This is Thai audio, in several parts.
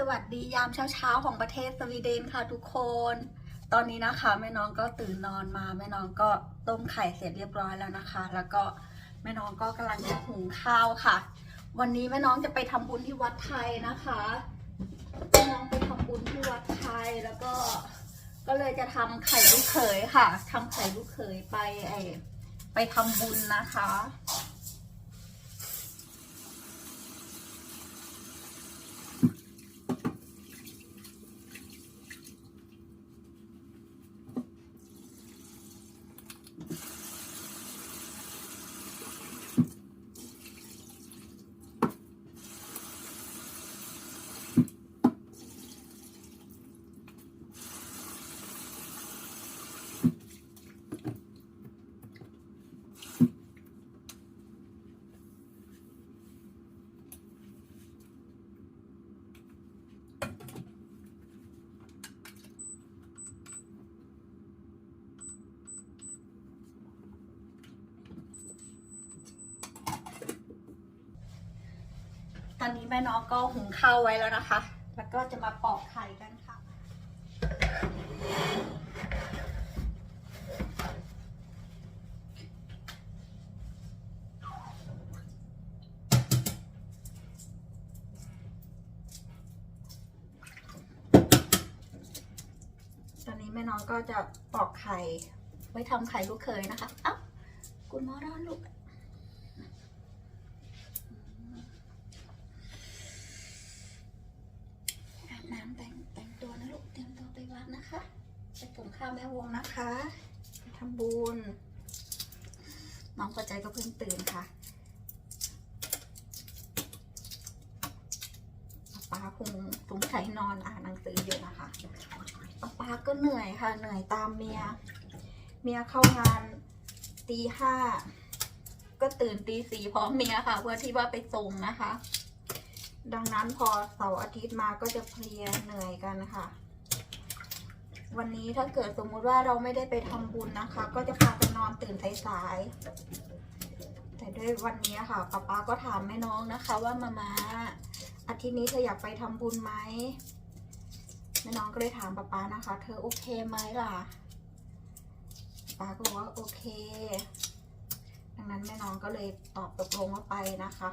สวัสดียามเช้าๆของประเทศสวีเดนค่ะทุกคน ตอนนี้นะคะแม่น้องก็ตื่นนอนมาแม่น้องก็ต้มไข่เสร็จเรียบร้อยแล้วนะคะ แล้วก็แม่น้องก็กำลังจะหุงข้าวค่ะ วันนี้แม่น้องจะไปทำบุญที่วัดไทยนะคะแม่น้องไปทำบุญที่วัดไทยแล้วก็ก็เลยจะทำไข่ลูกเขยค่ะทำไข่ลูกเขยไปไอไปทำบุญนะคะ นี้แม่น้องก็หุงข้าวไว้แล้วนะคะ แล้วก็จะมาปอกไข่กันค่ะ ตอนนี้แม่น้องก็จะปอกไข่ไว้ทำไข่ลูกเคยนะคะ เอ้า คุณหมอร้อนลูก อาบน้ำแต่งแต่งตัวนะลูกเตรียมตัวไปวัดนะคะไปส่งข้าวแม่วงนะคะไปทำบุญน้องปัจจัยก็ เพิ่งตื่นค่ะป้าคงสงสัยนอนอ่านหนังสืออยู่นะคะป้าก็เหนื่อยค่ะ เหนื่อยตามเมีย เมียเข้างานตีห้าก็ตื่นตีสี่พร้อมเมียค่ะ เพื่อที่ว่าไปส่งนะคะ ดังนั้นพอเสาร์อาทิตย์มาก็จะเพลียเหนื่อยกันค่ะ วันนี้ถ้าเกิดสมมุติว่าเราไม่ได้ไปทำบุญนะคะ ก็จะพาไปนอนตื่นสายๆ แต่ด้วยวันนี้ค่ะป๊าป๊าก็ถามแม่น้องนะคะ ว่ามามาอาทิตย์นี้เธออยากไปทำบุญไหมแม่น้องก็เลยถามป๊าป๊านะคะ เธอโอเคไหมล่ะป๊าก็บอกว่าโอเค ดังนั้นแม่น้องก็เลยตอบตกลงว่าไปนะคะ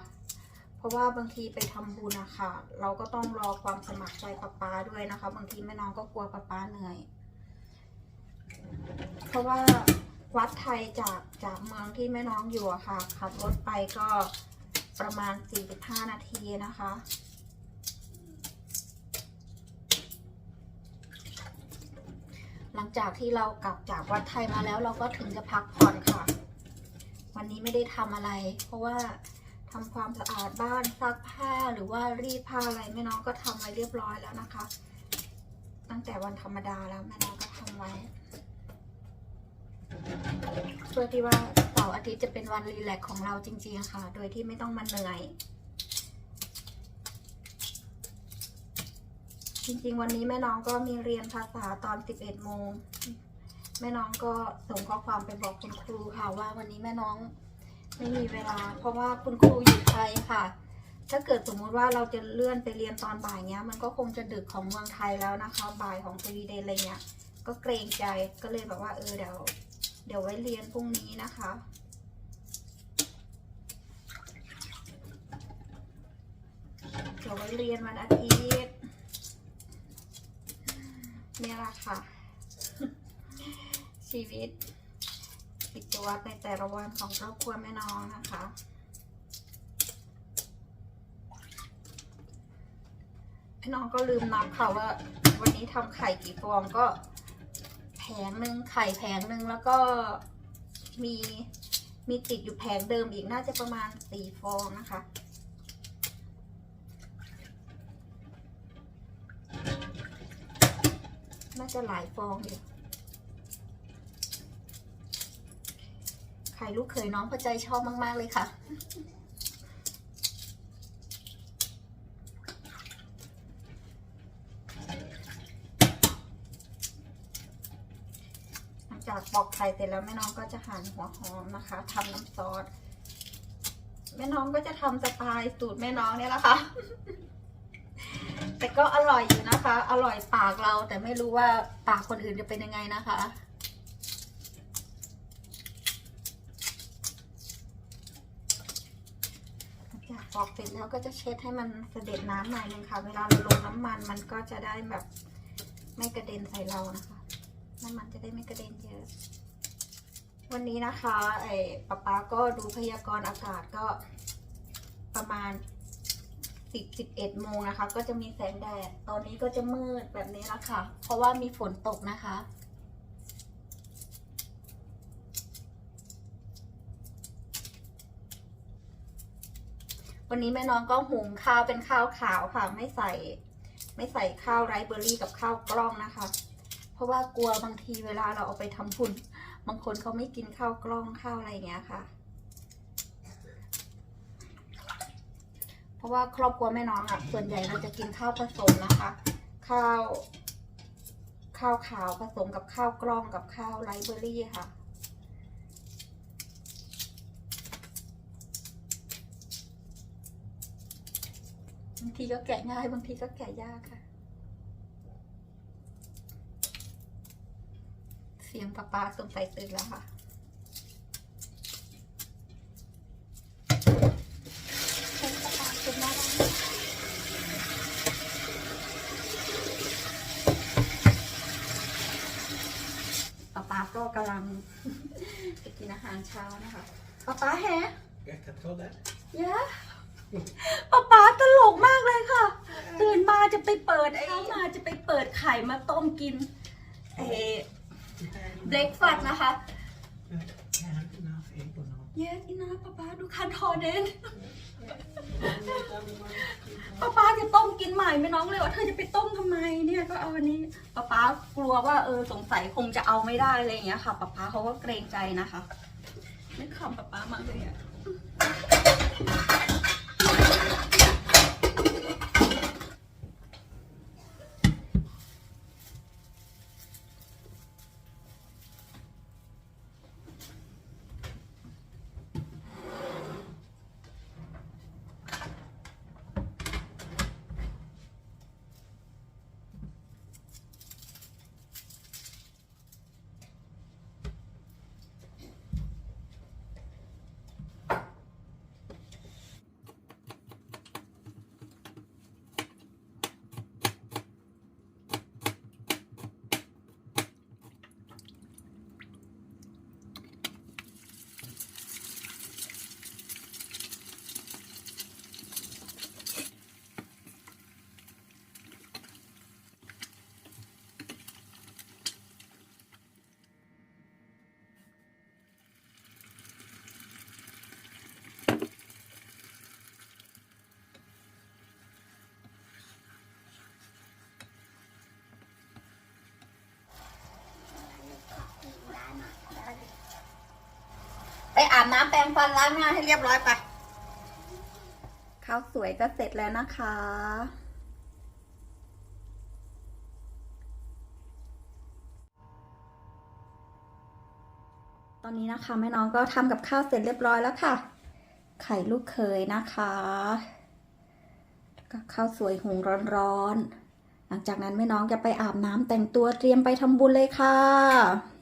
เพราะว่าบางทีไปทำบุญนะคะเราก็ต้องรอความสมัครใจป้าป๊าด้วยนะคะ บางทีแม่น้องก็กลัวป้าป๊าเหนื่อย เพราะว่า วัดไทยจากจากเมืองที่แม่น้องอยู่อะค่ะ ขับรถไปก็ประมาณ 45 นาทีนะคะ หลังจากที่เรากลับจากวัดไทยมาแล้วเราก็ถึงจะพักผ่อนค่ะ วันนี้ไม่ได้ทำอะไร เพราะว่าทำความสะอาดบ้านซักผ้าหรือว่ารีดผ้าอะไรแม่น้องก็ทำไว้เรียบร้อยแล้วนะคะ ตั้งแต่วันธรรมดาแล้วแม่น้องก็ทำไว้ เพื่อที่ว่าเสาร์อาทิตย์จะเป็นวันรีแลกซ์ของเราจริงๆค่ะ โดยที่ไม่ต้องมาเหนื่อย จริงๆ วันนี้แม่น้องก็มีเรียนภาษาตอน 11 โมง แม่น้องก็ส่งข้อความไปบอกคุณครูค่ะว่าวันนี้แม่น้องไม่มีเวลา เพราะว่าคุณครูอยู่ไทยค่ะ ถ้าเกิดสมมุติว่าเราจะเลื่อนไปเรียนตอนบ่ายเนี้ย มันก็คงจะดึกของเมืองไทยแล้วนะคะ บ่ายของสวีเดนอะไรเงี้ย ก็เกรงใจก็เลยแบบว่าเออเดี๋ยว เดี๋ยวไว้เรียนพรุ่งนี้นะคะ เดี๋ยวไว้เรียนวันอาทิตย์นี่แหละค่ะ ชีวิตกิจวัตรในแต่ละวันของครอบครัวแม่น้องนะคะแม่น้องก็ลืมนับค่ะว่าวันนี้ทำไข่กี่ฟองก็ แผงหนึ่งไข่แผงหนึ่งแล้วก็มีมีติดอยู่แผงเดิมอีกน่าจะประมาณสี่ฟองนะคะ น่าจะหลายฟองอยู่ไข่ลูกเขยน้องพอใจชอบมาก ๆ เลยค่ะ หลัง จากปอกไข่เสร็จแล้วแม่น้องก็จะหั่นหัวหอมนะคะทำน้ำซอสแม่น้องก็จะทำสไตล์สูตรแม่น้องเนี่ยแหละค่ะแต่ก็อร่อยอยู่นะคะ อร่อยปากเราแต่ไม่รู้ว่าปากคนอื่นจะเป็นยังไงนะคะจากปอกเสร็จแล้วก็จะเช็ดให้มันเสด็จน้ำหน่อยนึงค่ะ เวลาเราลงน้ำมันมันก็จะได้แบบ ไม่กระเด็นใส่เรานะคะ น้ำมันจะได้ไม่กระเด็นเยอะ วันนี้นะคะไอ้ป๊าป๊าก็ดูพยากรณ์อากาศก็ประมาณสิบสิบเอ็ดโมงนะคะ ก็จะมีแสงแดด ตอนนี้ก็จะมืดแบบนี้แล้วค่ะ เพราะว่ามีฝนตกนะคะ วันนี้แม่น้องก็หุงข้าวเป็นข้าวขาวค่ะ ไม่ใส่ ไม่ใส่ข้าวไรซ์เบอร์รี่กับข้าวกล้องนะคะ เพราะว่ากลัวบางทีเวลาเราเอาไปทำบุญบางคนเขาไม่กินข้าวกล้องข้าวอะไรอย่างเงี้ยค่ะ เพราะว่าครอบครัวแม่น้องอะส่วนใหญ่เราจะกินข้าวผสมนะคะ ข้าว ข้าวขาวผสมกับข้าวกล้องกับข้าวไรเบอร์รี่ค่ะบางทีก็แกะง่ายบางทีก็แกะยากค่ะ เสียงป๊าป๊าสงสัยตื่นแล้วค่ะเสียงป๊าป๊าตื่นแล้วนะคะป๊าป๊าก็กำลังจะกินอาหารเช้านะคะป๊าป๊าแฮะ Jag kan ta den. ยะป๊าป๊าตลกมากเลยค่ะตื่นมาจะไปเปิดไอ้มาจะไปเปิดไข่มาต้มกินเอเบรกฟาสนะคะ Jag har inte enough ägg och något. เยสอีนะป๊าป๊าดูคันทอเดนป๊าป๊าจะต้มกินใหม่ไม่น้องเลยว่าเธอจะไปต้มทำไมเนี่ยก็เอาอันนี้ป๊าป๊ากลัวว่าเออสงสัยคงจะเอาไม่ได้อะไรอย่างเงี้ยค่ะป๊าป๊าเขาก็เกรงใจนะคะนึกขำป๊าป๊ามากเลยอะ อาบน้ำแปรงฟันล้างหน้าให้เรียบร้อยไปข้าวสวยก็เสร็จแล้วนะคะ ตอนนี้นะคะแม่น้องก็ทำกับข้าวเสร็จเรียบร้อยแล้วค่ะ ไข่ลูกเคยนะคะกับข้าวสวยหุงร้อนๆ หลังจากนั้นแม่น้องจะไปอาบน้ำแต่งตัวเตรียมไปทำบุญเลยค่ะ